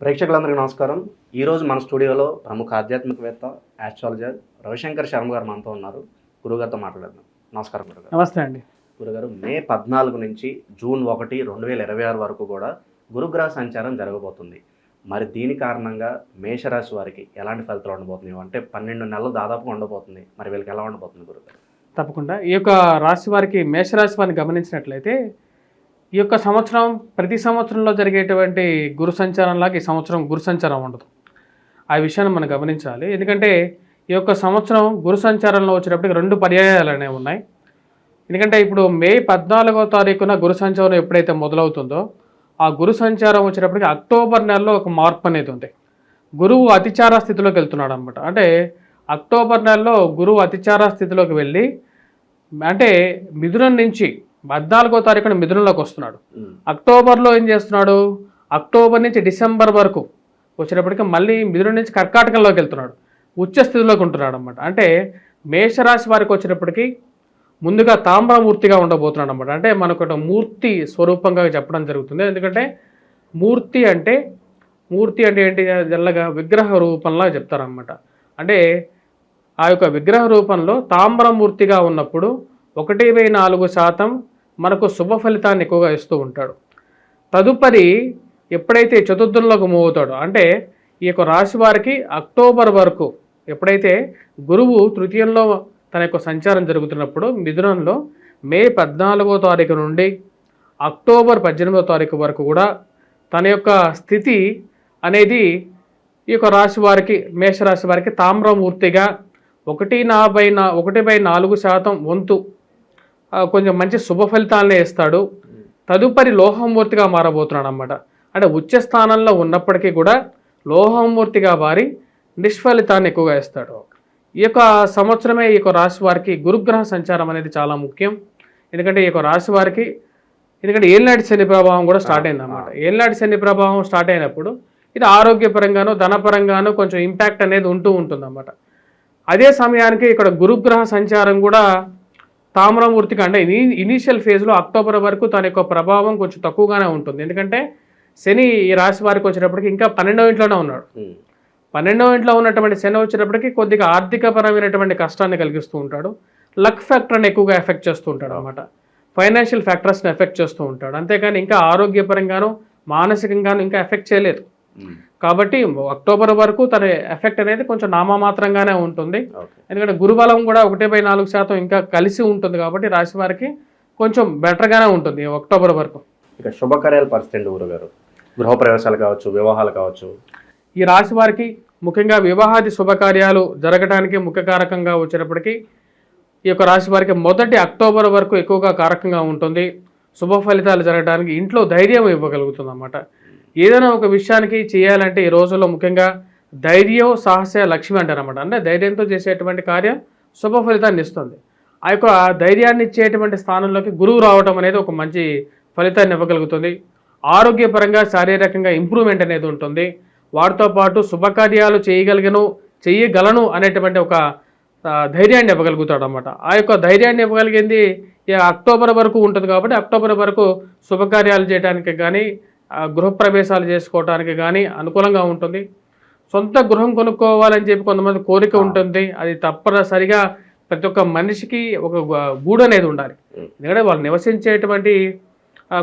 ప్రేక్షకులందరికీ నమస్కారం. ఈరోజు మన స్టూడియోలో ప్రముఖ ఆధ్యాత్మికవేత్త ఆస్ట్రాలజర్ రవిశంకర్ శర్మ గారు మనతో ఉన్నారు. గురుగారితో మాట్లాడదాం. నమస్కారం గురుగారు నమస్తే అండి. గురుగారు మే పద్నాలుగు నుంచి జూన్ ఒకటి రెండు వేల ఇరవై ఆరు వరకు కూడా గురుగ్రహ సంచారం జరగబోతుంది. మరి దీని కారణంగా మేషరాశి వారికి ఎలాంటి ఫలితాలు ఉండబోతున్నాయి? అంటే పన్నెండు నెలలు దాదాపుగా ఉండబోతుంది. మరి వీళ్ళకి ఎలా ఉండబోతుంది గురుగారు తప్పకుండా. ఈ యొక్క రాశి వారికి మేషరాశి వారిని గమనించినట్లయితే ఈ యొక్క సంవత్సరం ప్రతి సంవత్సరంలో జరిగేటువంటి గురు సంచారంలాగా ఈ సంవత్సరం గురు సంచారం ఉండదు. ఆ విషయాన్ని మనం గమనించాలి. ఎందుకంటే ఈ యొక్క సంవత్సరం గురు సంచారంలో వచ్చేటప్పటికి రెండు పర్యాయాలు అనేవి ఉన్నాయి. ఎందుకంటే ఇప్పుడు మే పద్నాలుగో తారీఖున గురు సంచారం ఎప్పుడైతే మొదలవుతుందో ఆ గురు సంచారం వచ్చేటప్పటికి అక్టోబర్ నెలలో ఒక మార్పు అనేది ఉంది. గురువు అతిచార స్థితిలోకి వెళ్తున్నాడు అనమాట అంటే అక్టోబర్ నెలలో గురువు అతిచార స్థితిలోకి వెళ్ళి అంటే మిథునం నుంచి పద్నాలుగో తారీఖున మిథునంలోకి వస్తున్నాడు. అక్టోబర్లో ఏం చేస్తున్నాడు? అక్టోబర్ నుంచి డిసెంబర్ వరకు వచ్చేటప్పటికి మళ్ళీ మిథునం నుంచి కర్కాటకంలోకి వెళ్తున్నాడు. ఉచ్చ స్థితిలోకి ఉంటున్నాడు అనమాట అంటే మేషరాశి వారికి వచ్చేటప్పటికి ముందుగా తామ్రమూర్తిగా ఉండబోతున్నాడు అనమాట అంటే మనకు ఒక మూర్తి స్వరూపంగా చెప్పడం జరుగుతుంది. ఎందుకంటే మూర్తి అంటే మూర్తి అంటే ఏంటి? జల్లగా విగ్రహ రూపంలా చెప్తారనమాట అంటే ఆ యొక్క విగ్రహ రూపంలో తామ్రమూర్తిగా ఉన్నప్పుడు ఒకటి శాతం మనకు శుభ ఫలితాన్ని ఎక్కువగా ఇస్తూ ఉంటాడు. తదుపరి ఎప్పుడైతే చతుర్థుల్లోకి మూవ్ అవుతాడో అంటే ఈ యొక్క రాశి వారికి అక్టోబర్ వరకు ఎప్పుడైతే గురువు తృతీయంలో తన యొక్క సంచారం జరుగుతున్నప్పుడు మిథునంలో మే పద్నాలుగో తారీఖు నుండి అక్టోబర్ పద్దెనిమిదో తారీఖు వరకు కూడా తన యొక్క స్థితి అనేది ఈ యొక్క రాశి వారికి మేషరాశి వారికి తామ్రమూర్తిగా ఒకటి నా బై నా ఒకటి బై నాలుగు శాతం వంతు కొంచెం మంచి శుభ ఫలితాలనే ఇస్తాడు. తదుపరి లోహమూర్తిగా మారబోతున్నాడు అనమాట అంటే ఉచ్చ స్థానంలో ఉన్నప్పటికీ కూడా లోహమూర్తిగా మారి నిష్ఫలితాన్ని ఎక్కువగా ఇస్తాడు. ఈ యొక్క సంవత్సరమే ఈ యొక్క రాశి వారికి గురుగ్రహ సంచారం అనేది చాలా ముఖ్యం. ఎందుకంటే ఈ యొక్క రాశి వారికి ఎందుకంటే ఏళ్ళనాటి శని ప్రభావం కూడా స్టార్ట్ అయింది అనమాట ఏళ్ళనాటి శని ప్రభావం స్టార్ట్ అయినప్పుడు ఇది ఆరోగ్యపరంగాను ధనపరంగాను కొంచెం ఇంపాక్ట్ అనేది ఉంటూ ఉంటుంది అదే సమయానికి ఇక్కడ గురుగ్రహ సంచారం కూడా తామ్రమూర్తికి అంటే ఇని ఇనీషియల్ ఫేజ్లో అక్టోబర్ వరకు తన యొక్క ప్రభావం కొంచెం తక్కువగానే ఉంటుంది. ఎందుకంటే శని ఈ రాశి వారికి వచ్చేటప్పటికి ఇంకా పన్నెండవ ఇంట్లోనే ఉన్నాడు. పన్నెండవ ఇంట్లో ఉన్నటువంటి శని వచ్చేటప్పటికి కొద్దిగా ఆర్థికపరమైనటువంటి కష్టాన్ని కలిగిస్తూ ఉంటాడు. లక్ ఫ్యాక్టర్ని ఎక్కువగా ఎఫెక్ట్ చేస్తూ ఉంటాడు అనమాట ఫైనాన్షియల్ ఫ్యాక్టర్స్ని ఎఫెక్ట్ చేస్తూ ఉంటాడు. అంతేకాని ఇంకా ఆరోగ్యపరంగాను మానసికంగాను ఇంకా ఎఫెక్ట్ చేయలేదు. కాబట్టి అక్టోబర్ వరకు తన ఎఫెక్ట్ అనేది కొంచెం నామమాత్రంగానే ఉంటుంది. ఎందుకంటే గురుబలం కూడా ఒకటి బై నాలుగు శాతం ఇంకా కలిసి ఉంటుంది కాబట్టి రాశి వారికి కొంచెం బెటర్గానే ఉంటుంది అక్టోబర్ వరకు. ఇక శుభకార్యాల పరిస్థితి ఏంటి గురుగారు గృహప్రవేశాలు కావచ్చు వివాహాలు కావచ్చు. ఈ రాశి వారికి ముఖ్యంగా వివాహాది శుభకార్యాలు జరగడానికి ముఖ్య కారకంగా వచ్చేటప్పటికి ఈ యొక్క రాశి వారికి మొదటి అక్టోబర్ వరకు ఎక్కువగా కారకంగా ఉంటుంది. శుభ ఫలితాలు జరగడానికి ఇంట్లో ధైర్యం ఇవ్వగలుగుతుంది అన్నమాట ఏదైనా ఒక విషయానికి చేయాలంటే ఈ రోజుల్లో ముఖ్యంగా ధైర్యం సాహస లక్ష్మి అంటారన్నమాట. అంటే ధైర్యంతో చేసేటువంటి కార్యం శుభ ఫలితాన్ని ఇస్తుంది. ఆ యొక్క ధైర్యాన్ని ఇచ్చేటువంటి స్థానంలోకి గురువు రావడం అనేది ఒక మంచి ఫలితాన్ని ఇవ్వగలుగుతుంది. ఆరోగ్యపరంగా శారీరకంగా ఇంప్రూవ్మెంట్ అనేది ఉంటుంది. వాటితో పాటు శుభకార్యాలు చేయగలిగను చేయగలను అనేటువంటి ఒక ధైర్యాన్ని ఇవ్వగలుగుతాడు అనమాట ఆ యొక్క ధైర్యాన్ని ఇవ్వగలిగింది అక్టోబర్ వరకు ఉంటుంది కాబట్టి అక్టోబర్ వరకు శుభకార్యాలు చేయడానికి కానీ గృహప్రవేశాలు చేసుకోవడానికి కానీ అనుకూలంగా ఉంటుంది. సొంత గృహం కొనుక్కోవాలని చెప్పి కొంతమంది కోరిక ఉంటుంది. అది తప్పనిసరిగా ప్రతి ఒక్క మనిషికి ఒక గూడు అనేది ఉండాలి. ఎందుకంటే వాళ్ళు నివసించేటువంటి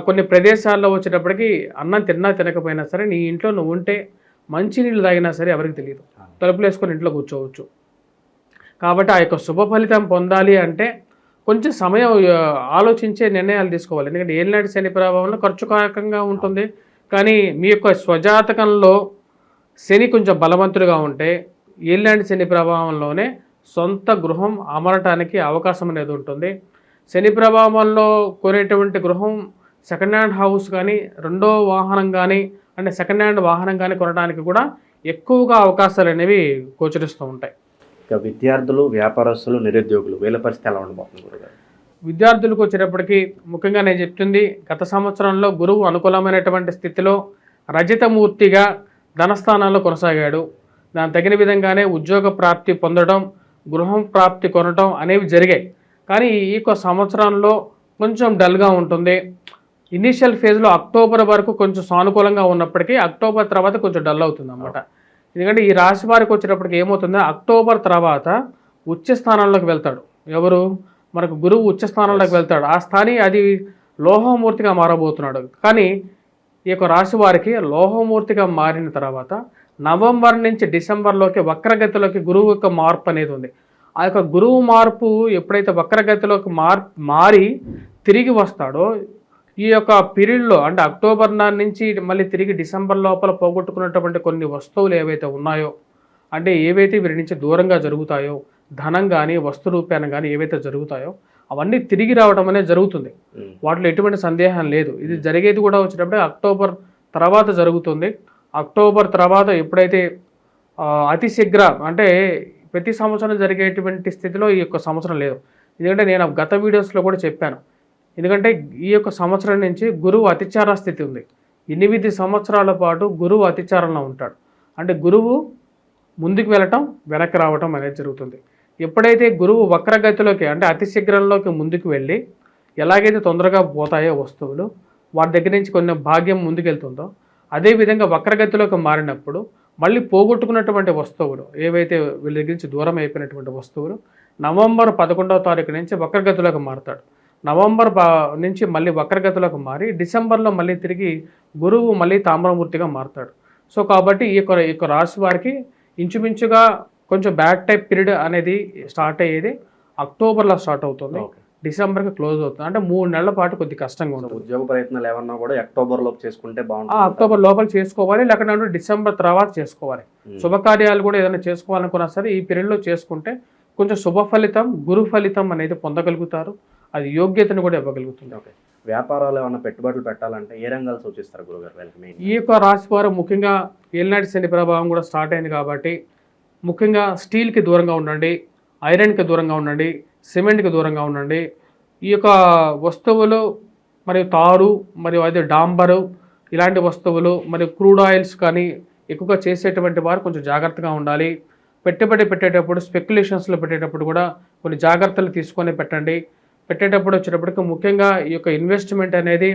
కొన్ని ప్రదేశాల్లో వచ్చేటప్పటికి అన్నం తిన్నా తినకపోయినా సరే నీ ఇంట్లో నువ్వు ఉంటే మంచి నీళ్ళు తాగినా సరే ఎవరికి తెలియదు. తలుపులు వేసుకొని ఇంట్లో కూర్చోవచ్చు. కాబట్టి ఆ యొక్క శుభ ఫలితం పొందాలి అంటే కొంచెం సమయం ఆలోచించే నిర్ణయాలు తీసుకోవాలి. ఎందుకంటే ఏలినాటి శని ప్రభావంలో ఖర్చుకారకంగా ఉంటుంది. కానీ మీ యొక్క స్వజాతకంలో శని కొంచెం బలవంతుడిగా ఉంటే ఏలినాటి శని ప్రభావంలోనే సొంత గృహం అమరటానికి అవకాశం అనేది ఉంటుంది. శని ప్రభావంలో కొనేటువంటి గృహం సెకండ్ హ్యాండ్ హౌస్ కానీ రెండో వాహనం కానీ అంటే సెకండ్ హ్యాండ్ వాహనం కానీ కొనడానికి కూడా ఎక్కువగా అవకాశాలు అనేవి గోచరిస్తూ ఉంటాయి. ఇక విద్యార్థులు వ్యాపారస్తులు నిరుద్యోగులు వీళ్ళ పరిస్థితి ఎలా ఉండబోతుంది గురుగారు? విద్యార్థులకు వచ్చేటప్పటికి ముఖ్యంగా నేను చెప్తుంది గత సంవత్సరంలో గురువు అనుకూలమైనటువంటి స్థితిలో రజితమూర్తిగా ధనస్థానాల్లో కొనసాగాడు. దాని తగిన విధంగానే ఉద్యోగ ప్రాప్తి పొందడం గృహం ప్రాప్తి కొనడం అనేవి జరిగాయి. కానీ ఈ సంవత్సరంలో కొంచెం డల్గా ఉంటుంది. ఇనీషియల్ ఫేజ్లో అక్టోబర్ వరకు కొంచెం సానుకూలంగా ఉన్నప్పటికీ అక్టోబర్ తర్వాత కొంచెం డల్ అవుతుంది అన్నమాట ఎందుకంటే ఈ రాశి వారికి వచ్చేటప్పటికి ఏమవుతుందో? అక్టోబర్ తర్వాత ఉచ్చ స్థానాల్లోకి వెళ్తాడు. ఎవరు? మనకు గురువు ఉచ్చ స్థానంలోకి వెళ్తాడు. ఆ స్థాని అది లోహమూర్తిగా మారబోతున్నాడు. కానీ ఈ యొక్క రాశి వారికి లోహమూర్తిగా మారిన తర్వాత నవంబర్ నుంచి డిసెంబర్లోకి వక్రగతిలోకి గురువు యొక్క మార్పు అనేది ఉంది. ఆ యొక్క గురువు మార్పు ఎప్పుడైతే వక్రగతిలోకి మార్ మారి తిరిగి వస్తాడో ఈ యొక్క పీరియడ్లో అంటే అక్టోబర్ నాటి నుంచి మళ్ళీ తిరిగి డిసెంబర్ లోపల పోగొట్టుకున్నటువంటి కొన్ని వస్తువులు ఏవైతే ఉన్నాయో అంటే ఏవైతే వీరి నుంచి దూరంగా జరుగుతాయో ధనం కానీ వస్తు రూపాయన కానీ ఏవైతే జరుగుతాయో అవన్నీ తిరిగి రావడం అనేది జరుగుతుంది. వాటిలో ఎటువంటి సందేహం లేదు. ఇది జరిగేది కూడా వచ్చేటప్పుడు అక్టోబర్ తర్వాత జరుగుతుంది. అక్టోబర్ తర్వాత ఎప్పుడైతే అతి శీఘ్ర అంటే ప్రతి సంవత్సరం జరిగేటువంటి స్థితిలో ఈ యొక్క సంవత్సరం లేదు. ఎందుకంటే నేను గత వీడియోస్లో కూడా చెప్పాను. ఎందుకంటే ఈ యొక్క సంవత్సరం నుంచి గురువు అతిచార స్థితి ఉంది. ఎనిమిది సంవత్సరాల పాటు గురువు అతిచారంలో ఉంటాడు. అంటే గురువు ముందుకు వెళ్ళటం వెనక్కి రావటం అనేది జరుగుతుంది. ఎప్పుడైతే గురువు వక్రగతిలోకి అంటే అతి శీఘ్రంలోకి ముందుకు వెళ్ళి ఎలాగైతే తొందరగా పోతాయో వస్తువులు వాటి దగ్గర నుంచి కొన్ని భాగ్యం ముందుకెళ్తుందో అదేవిధంగా వక్రగతిలోకి మారినప్పుడు మళ్ళీ పోగొట్టుకున్నటువంటి వస్తువులు ఏవైతే వీళ్ళ దగ్గర నుంచి దూరం అయిపోయినటువంటి వస్తువులు నవంబర్ పదకొండవ తారీఖు నుంచి వక్రగతిలోకి మారుతాడు. నవంబర్ బా నుంచి మళ్ళీ వక్రగతిలోకి మారి డిసెంబర్లో మళ్ళీ తిరిగి గురువు మళ్ళీ తామ్రమూర్తిగా మారుతాడు. సో కాబట్టి ఈ యొక్క ఈ యొక్క రాశి వారికి ఇంచుమించుగా కొంచెం బ్యాక్ టైప్ పీరియడ్ అనేది స్టార్ట్ అయ్యేది అక్టోబర్లో స్టార్ట్ అవుతుంది. డిసెంబర్కి క్లోజ్ అవుతుంది. అంటే మూడు నెలల పాటు కొద్ది కష్టంగా ఉంటుంది. ఉద్యోగ ప్రయత్నాలు ఏమన్నా కూడా అక్టోబర్ లోపు చేసుకుంటే బాగుంటుంది అక్టోబర్ లోపల చేసుకోవాలి లేకపోతే డిసెంబర్ తర్వాత చేసుకోవాలి. శుభకార్యాలు కూడా ఏదైనా చేసుకోవాలనుకున్నా సరే ఈ పీరియడ్లో చేసుకుంటే కొంచెం శుభ ఫలితం గురు ఫలితం అనేది పొందగలుగుతారు. అది యోగ్యతను కూడా ఇవ్వగలుగుతుంది. ఓకే. వ్యాపారాలు ఏమన్నా పెట్టుబడులు పెట్టాలంటే ఏ రంగాలు సూచిస్తారు గురుగారు వీళ్ళకి ఈ యొక్క రాశి వారు ముఖ్యంగా ఏలినాటి శని ప్రభావం కూడా స్టార్ట్ అయింది కాబట్టి ముఖ్యంగా స్టీల్కి దూరంగా ఉండండి ఐరన్కి దూరంగా ఉండండి సిమెంట్కి దూరంగా ఉండండి. ఈ యొక్క వస్తువులు మరియు తారు మరియు అదే డాంబరు ఇలాంటి వస్తువులు మరియు క్రూడ్ ఆయిల్స్ కానీ ఎక్కువగా చేసేటువంటి వారు కొంచెం జాగ్రత్తగా ఉండాలి. పెట్టుబడి పెట్టేటప్పుడు స్పెక్యులేషన్స్లో పెట్టేటప్పుడు కూడా కొన్ని జాగ్రత్తలు తీసుకొని పెట్టండి. పెట్టేటప్పుడు వచ్చేటప్పటికి ముఖ్యంగా ఈ యొక్క ఇన్వెస్ట్మెంట్ అనేది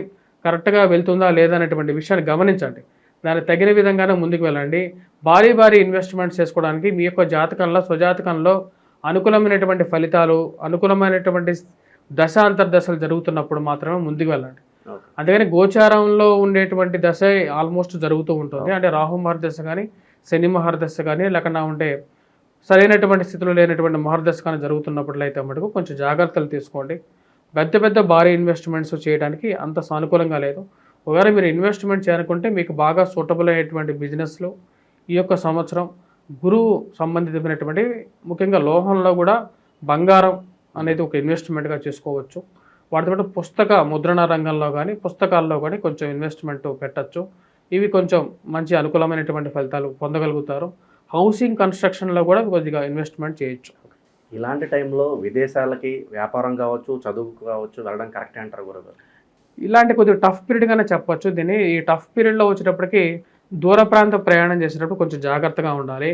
కరెక్ట్గా వెళ్తుందా లేదా అనేటువంటి విషయాన్ని గమనించండి. దానికి తగిన విధంగానే ముందుకు వెళ్ళండి. భారీ భారీ ఇన్వెస్ట్మెంట్స్ చేసుకోవడానికి మీ యొక్క జాతకంలో స్వజాతకంలో అనుకూలమైనటువంటి ఫలితాలు అనుకూలమైనటువంటి దశ అంతర్దశలు జరుగుతున్నప్పుడు మాత్రమే ముందుకు వెళ్ళండి. అందుకని గోచారంలో ఉండేటువంటి దశ ఆల్మోస్ట్ జరుగుతూ ఉంటుంది. అంటే రాహు మహర్దశ కానీ శని మహర్దశ కానీ లేకుండా ఉంటే సరైనటువంటి స్థితిలో లేనటువంటి మార్గదర్శకాన్ని జరుగుతున్నప్పట్లయితే జరుగుతున్నప్పుడు అయితే మటుకు కొంచెం జాగ్రత్తలు తీసుకోండి. పెద్ద పెద్ద భారీ ఇన్వెస్ట్మెంట్స్ చేయడానికి అంత సానుకూలంగా లేదు. ఒకవేళ మీరు ఇన్వెస్ట్మెంట్ చేయాలనుకుంటే మీకు బాగా సూటబుల్ అయ్యేటువంటి బిజినెస్లో ఈ యొక్క సంవత్సరం గురువు సంబంధితమైనటువంటి ముఖ్యంగా లోహంలో కూడా బంగారం అనేది ఒక ఇన్వెస్ట్మెంట్గా చేసుకోవచ్చు. వాటితో పాటు పుస్తక ముద్రణ రంగంలో కానీ పుస్తకాల్లో కానీ కొంచెం ఇన్వెస్ట్మెంట్ పెట్టచ్చు. ఇవి కొంచెం మంచి అనుకూలమైనటువంటి ఫలితాలు పొందగలుగుతారు. హౌసింగ్ కన్స్ట్రక్షన్లో కూడా కొద్దిగా ఇన్వెస్ట్మెంట్ చేయొచ్చు. ఇలాంటి టైంలో విదేశాలకి వ్యాపారం కావచ్చు చదువు కావచ్చు వెళ్ళడం కరెక్ట్ అంటారు గురుగారు? ఇలాంటి కొద్దిగా టఫ్ పీరియడ్గానే చెప్పొచ్చు. దీన్ని ఈ టఫ్ పీరియడ్లో వచ్చేటప్పటికి దూర ప్రాంత ప్రయాణం చేసేటప్పుడు కొంచెం జాగ్రత్తగా ఉండాలి.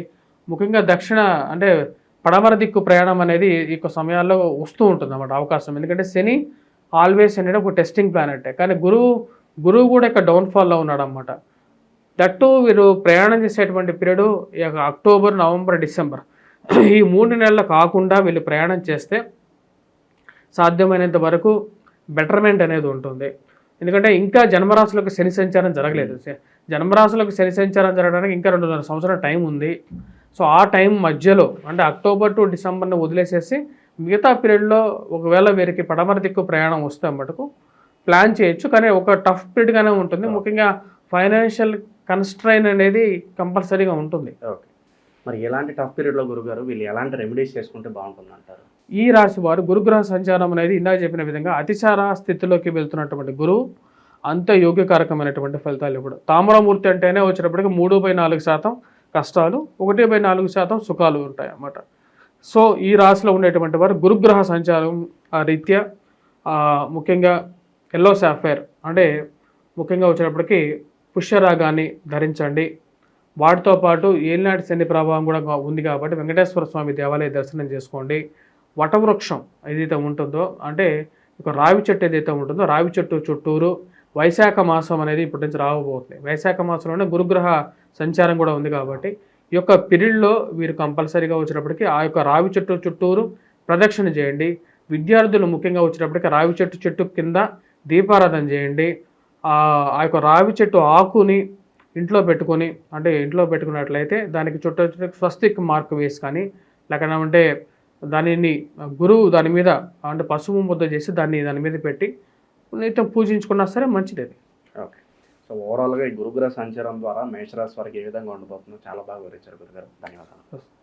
ముఖ్యంగా దక్షిణ అంటే పడమర దిక్కు ప్రయాణం అనేది ఈ యొక్క సమయాల్లో వస్తూ ఉంటుంది అన్నమాట అవకాశం. ఎందుకంటే శని ఆల్వేస్ అనేది ఒక టెస్టింగ్ ప్లానెట్ కానీ గురువు గురువు కూడా ఇక్కడ డౌన్ఫాల్లో ఉన్నాడు అనమాట దట్టు వీరు ప్రయాణం చేసేటువంటి పీరియడ్ ఈ యొక్క అక్టోబర్ నవంబర్ డిసెంబర్. ఈ మూడు నెలలు కాకుండా వీళ్ళు ప్రయాణం చేస్తే సాధ్యమైనంత వరకు బెటర్మెంట్ అనేది ఉంటుంది. ఎందుకంటే ఇంకా జన్మరాశులకు శని సంచారం జరగలేదు. జన్మరాశులకు శని సంచారం జరగడానికి ఇంకా రెండున్నర సంవత్సరాల టైం ఉంది. సో ఆ టైం మధ్యలో అంటే అక్టోబర్ టు డిసెంబర్ని వదిలేసేసి మిగతా పీరియడ్లో ఒకవేళ వీరికి పడమర దిక్కు ప్రయాణం వస్తే మటుకు ప్లాన్ చేయొచ్చు. కానీ ఒక టఫ్ పీరియడ్గానే ఉంటుంది. ముఖ్యంగా ఫైనాన్షియల్ కన్స్ట్రైన్ అనేది కంపల్సరీగా ఉంటుంది. ఓకే. మరి ఎలాంటి టఫ్ పీరియడ్లో గురుగారు వీళ్ళు ఎలాంటి రెమెడీస్ చేసుకుంటే బాగుంటుంది అంటారు ఈ రాశి వారు గురుగ్రహ సంచారం అనేది ఇందాక చెప్పిన విధంగా అతిచార స్థితిలోకి వెళ్తున్నటువంటి గురువు అంత యోగ్యకారకమైనటువంటి ఫలితాలు ఇప్పుడు తామ్రమూర్తి అంటేనే వచ్చేటప్పటికి మూడు బై నాలుగు శాతం కష్టాలు ఒకటి బై నాలుగు శాతం సుఖాలు ఉంటాయి అన్నమాట సో ఈ రాశిలో ఉండేటువంటి వారు గురుగ్రహ సంచారం ఆ రీత్యా ముఖ్యంగా ఎల్లో సాఫైర్ అంటే ముఖ్యంగా వచ్చేటప్పటికి పుష్యరాగాన్ని ధరించండి. వాటితో పాటు ఏలినాటి శని ప్రభావం కూడా ఉంది కాబట్టి వెంకటేశ్వర స్వామి దేవాలయ దర్శనం చేసుకోండి. వటవృక్షం ఏదైతే ఉంటుందో అంటే ఇక రావి చెట్టు ఏదైతే ఉంటుందో రావి చెట్టు చుట్టూరు వైశాఖ మాసం అనేది ఇప్పటి నుంచి రాబోతుంది. వైశాఖ మాసంలోనే గురుగ్రహ సంచారం కూడా ఉంది కాబట్టి ఈ యొక్క పీరియడ్లో వీరు కంపల్సరీగా వచ్చినప్పటికీ ఆ యొక్క రావి చెట్టు చుట్టూరు ప్రదక్షిణ చేయండి. విద్యార్థులు ముఖ్యంగా వచ్చినప్పటికీ రావి చెట్టు చెట్టు కింద దీపారాధన చేయండి. ఆ యొక్క రావి చెట్టు ఆకుని ఇంట్లో పెట్టుకొని అంటే ఇంట్లో పెట్టుకున్నట్లయితే దానికి చుట్టూ చుట్టూ స్వస్తిక్ మార్క్ వేసి కానీ లేకపోతే దానిని గురువు దాని మీద అంటే పసుపు ముద్ద చేసి దాన్ని దాని మీద పెట్టి నిత్యం పూజించుకున్నా సరే మంచిది. అది ఓకే. సో ఓవరాల్గా ఈ గురుగ్రహ సంచారం ద్వారా మేషరాశి వారికి ఏ విధంగా ఉండబోతుందో చాలా బాగా వివరించారు గురుగారు. ధన్యవాదాలు.